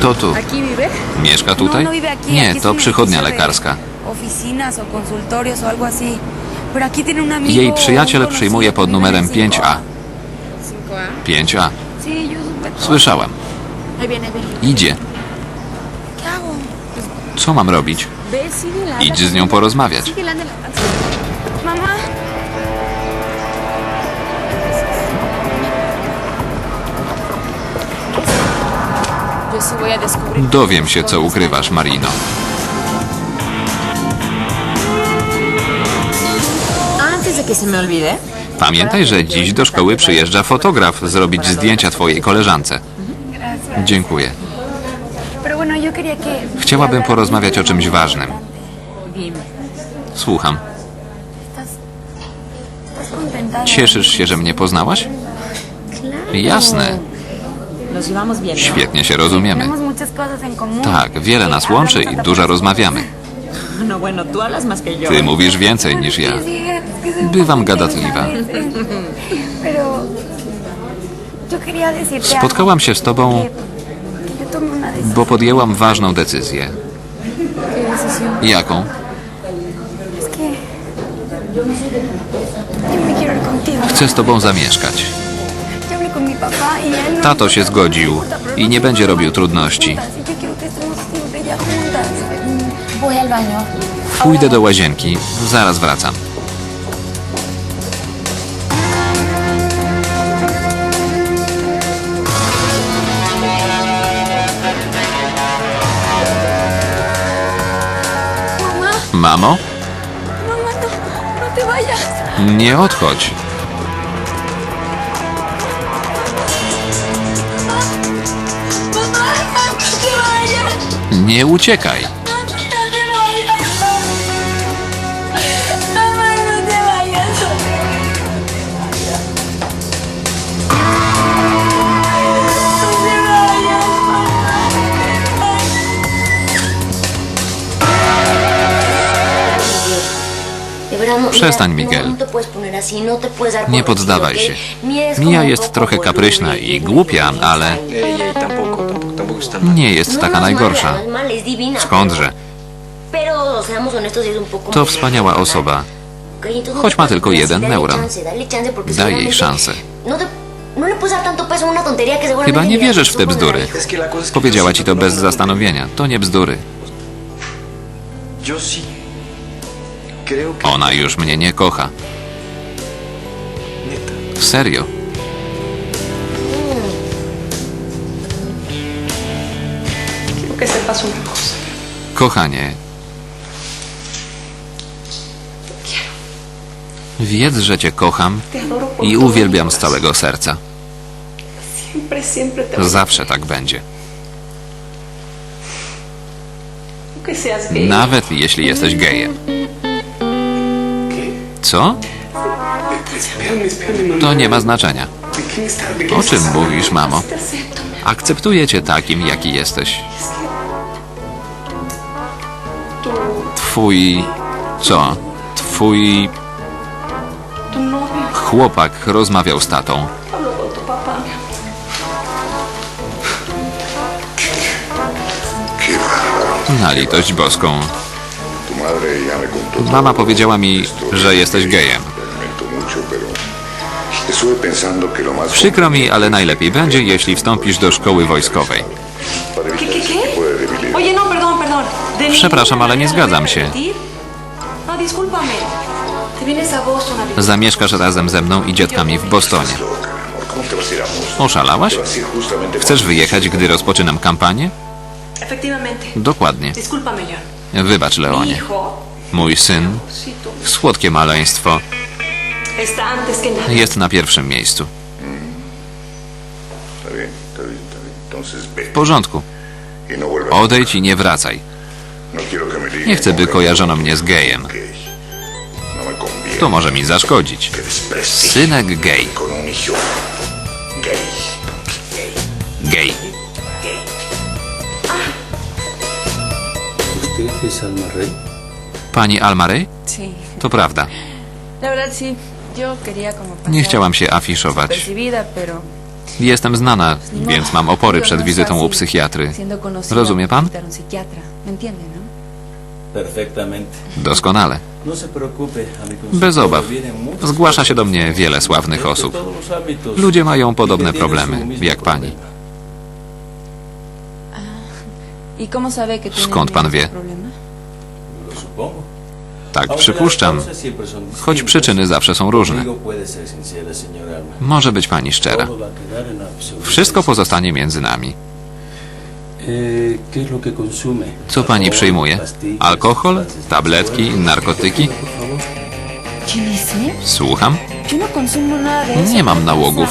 To tu. Mieszka tutaj? No, no aquí. Nie, to przychodnia lekarska. Jej przyjaciel przyjmuje pod numerem el 5A. 5A. 5A. Sí, yo supe todo. Słyszałem. Idzie. Co mam robić? Idź z nią porozmawiać. Síguela, Dowiem się, co ukrywasz, Marino. Pamiętaj, że dziś do szkoły przyjeżdża fotograf zrobić zdjęcia twojej koleżance. Dziękuję. Chciałabym porozmawiać o czymś ważnym. Słucham. Cieszysz się, że mnie poznałaś? Jasne. Świetnie się rozumiemy. Tak, wiele nas łączy i dużo rozmawiamy. No. Ty mówisz więcej niż ja. Bywam gadatliwa. Spotkałam się z tobą, bo podjęłam ważną decyzję. Jaką? Chcę z tobą zamieszkać. Tato się zgodził i nie będzie robił trudności. Pójdę do łazienki. Zaraz wracam. Mamo, nie odchodź. Te puedes dar por Nie poddawaj się. Mia jest trochę kapryśna i głupia, ale nie jest No, taka no najgorsza. no Skądże? To wspaniała osoba. no Choć ma tylko jeden neuron. Daj jej szansę. No, no Chyba nie wierzysz w te bzdury. Powiedziała ci to que bez no- zastanowienia. To nie bzdury. Ona już mnie nie kocha. Serio. Que sepas una cosa. Kochanie. Wiedz, że cię kocham Te adoro por i todo mi uwielbiam z corazón. całego serca. Siempre, siempre te voy a Zawsze tak będzie. que seas gay. Nawet jeśli jesteś gejem. ¿Qué? Co? Espérame, espérame, mamá. To nie ma znaczenia. ¿De qué me está- de qué O me czym estás mówisz, mamo? Te acepto. Akceptuję cię takim, jaki jesteś. Twój... co? Twój chłopak rozmawiał z tatą. Na litość boską. Mama powiedziała mi, że jesteś gejem. Przykro mi, ale najlepiej będzie, jeśli wstąpisz do szkoły wojskowej. Przepraszam, ale nie zgadzam się. No. Zamieszkasz razem ze mną i dziadkami w Bostonie. Oszalałaś? Chcesz wyjechać, gdy rozpoczynam kampanię? Dokładnie. Wybacz, Leonie. Mój syn, słodkie maleństwo, jest na pierwszym miejscu. W porządku. y no. Odejdź i nie wracaj. Nie chcę, by kojarzono mnie z gejem. No. To może mi zaszkodzić. Synek gej. Gej. Pani Almarej? To prawda. Nie chciałam się afiszować. Jestem znana, więc mam opory przed wizytą u psychiatry. Rozumie pan? Doskonale. No Bez obaw. Zgłasza się do mnie wiele sławnych osób. Ludzie mają y podobne problemy, jak pani. Skąd pan wie? Tak przypuszczam, son choć przyczyny zawsze są różne. Może być pani szczera. Wszystko pozostanie między nami. Eh, ¿Qué es lo que consume? Co pani przyjmuje? Alkohol, tabletki, narkotyki? Słucham? No. Nie mam ¿qué nałogów.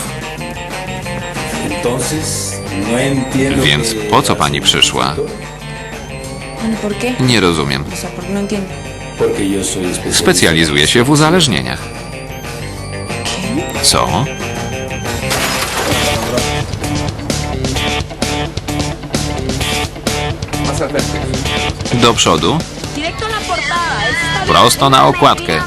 No Więc po co pani przyszła? Nie rozumiem. No. Specjalizuję się w uzależnieniach. Co? Do przodu. Prosto na okładkę.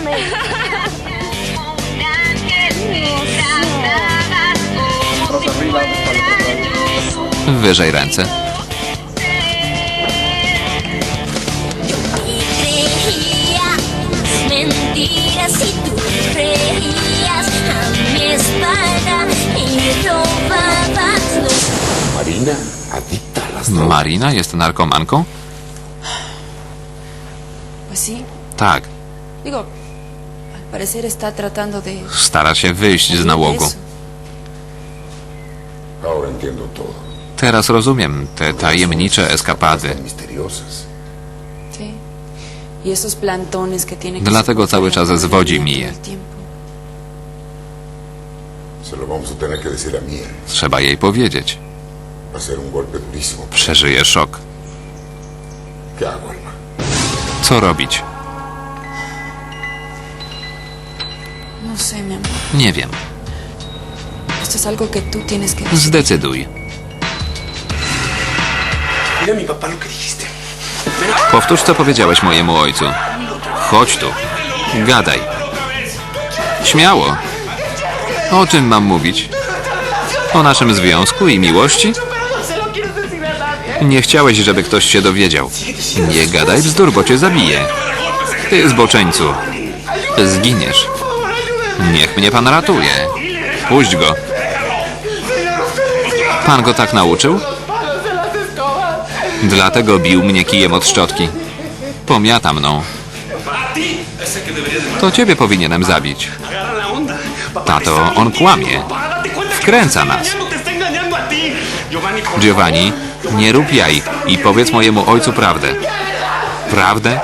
Wyżej ręce. Mentiras y tú reías a mi espalda y robabas los Marina, adicta a las Marina jest narkomanką? Pues sí. Tak. Stara się wyjść z nałogu. Teraz rozumiem te tajemnicze eskapady. Y Dlatego cały czas zwodzi a Mía. Trzeba jej powiedzieć. Przeżyje szok. Co robić? No sé, mi amor. Nie wiem. Esto es algo que tú tienes que decir. Zdecyduj. Mira a mi papá lo que dijiste. Powtórz, co powiedziałeś mojemu ojcu. Chodź tu. Gadaj. Śmiało. O czym mam mówić? O naszym związku i miłości? Nie chciałeś, żeby ktoś się dowiedział. Nie gadaj bzdur, bo cię zabiję. Ty zboczeńcu. Zginiesz. Niech mnie pan ratuje. Puść go. Pan go tak nauczył? Dlatego bił mnie kijem od szczotki. Pomiata mną. To ciebie powinienem zabić. Tato, on kłamie. Wkręca nas. Giovanni, nie rób jaj i powiedz mojemu ojcu prawdę. Prawdę?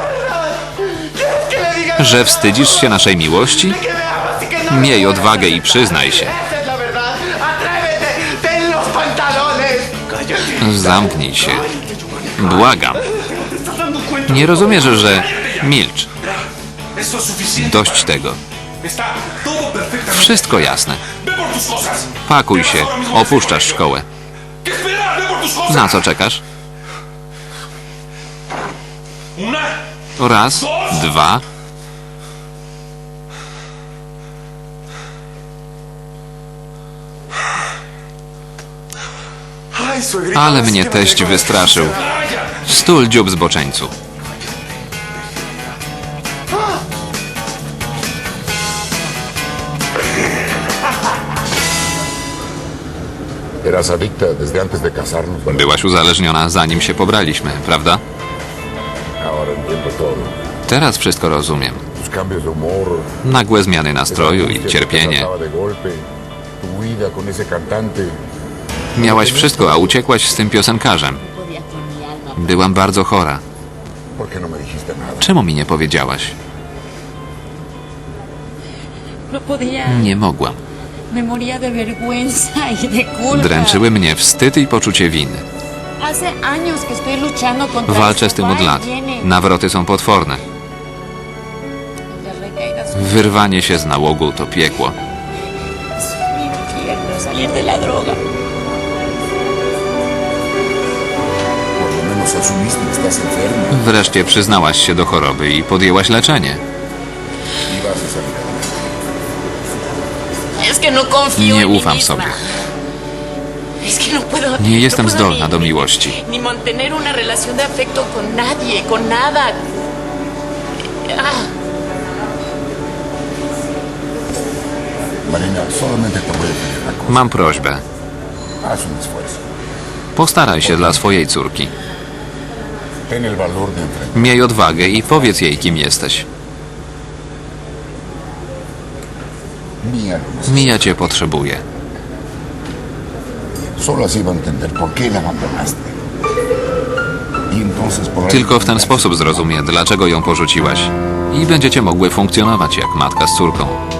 Że wstydzisz się naszej miłości? Miej odwagę i przyznaj się. Zamknij się. Błagam. Nie rozumiesz, że... Milcz. Dość tego. Wszystko jasne. Pakuj się. Opuszczasz szkołę. Na co czekasz? Raz, dwa. Ale mnie teść wystraszył. Stul dziób zboczeńcu. Eras adicta desde antes de casarnos. ¿verdad? Byłaś uzależniona zanim się pobraliśmy, prawda? Teraz wszystko rozumiem. Nagłe zmiany nastroju i cierpienie. Miałaś wszystko, a uciekłaś z tym piosenkarzem. Byłam bardzo chora. Czemu mi nie powiedziałaś? Nie mogłam. Dręczyły mnie wstyd i poczucie winy. Walczę z tym od lat. Nawroty są potworne. Wyrwanie się z nałogu to piekło. Wreszcie przyznałaś się do choroby i podjęłaś leczenie. Nie ufam sobie. Nie jestem zdolna do miłości. Mam prośbę. Postaraj się dla swojej córki. Ten el valor de enfrentar. Miej odwagę i powiedz jej, kim jesteś. Mija cię potrzebuje. Y Tylko w ten sposób zrozumie, dlaczego ją porzuciłaś. I będziecie mogły funkcjonować jak matka z córką.